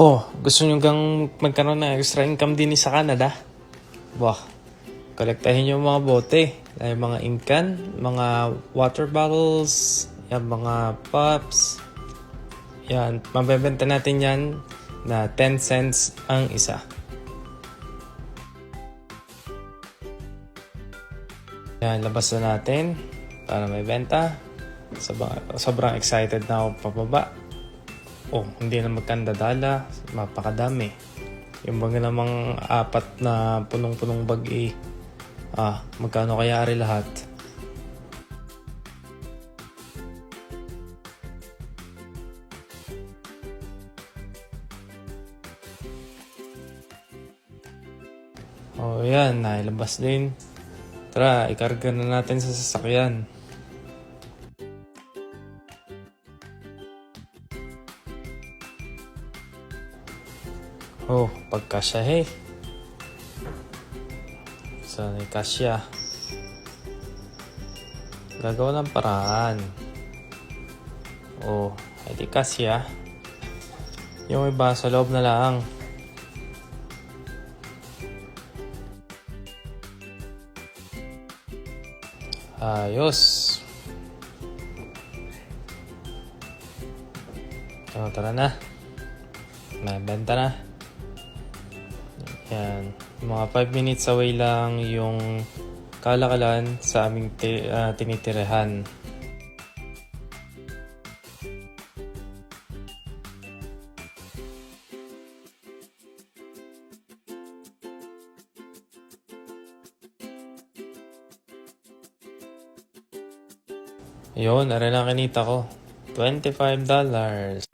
Oh, gusto nyo gang magkaroon ng extra income din sa Canada? Wah, kolektahin nyo mga bote. Ay, mga inkan, mga water bottles, yan, mga pops. Yan, mabebenta natin yan na 10 cents ang isa. Yan, labas na natin para may benta. Sobrang, sobrang excited na ako pababa. Oh, hindi na magkandadala. Mapakadami. Yung mga namang apat na punong-punong bag. Ah, magkano kaya ari lahat? Oh, yan. Nailabas din. Tara, ikarga na natin sa sasakyan. Oh, pagkasya he. Sana so, kasya. Gagawa ng paraan. Oh, hindi kasya. Yung iba sa loob na lang. Ayos. So, tara na. May benta na. Yan. Mga 5 minutes away lang yung kalakalan sa aming ti- ah, tinitirahan. Yun, aray lang kinita ko. $25.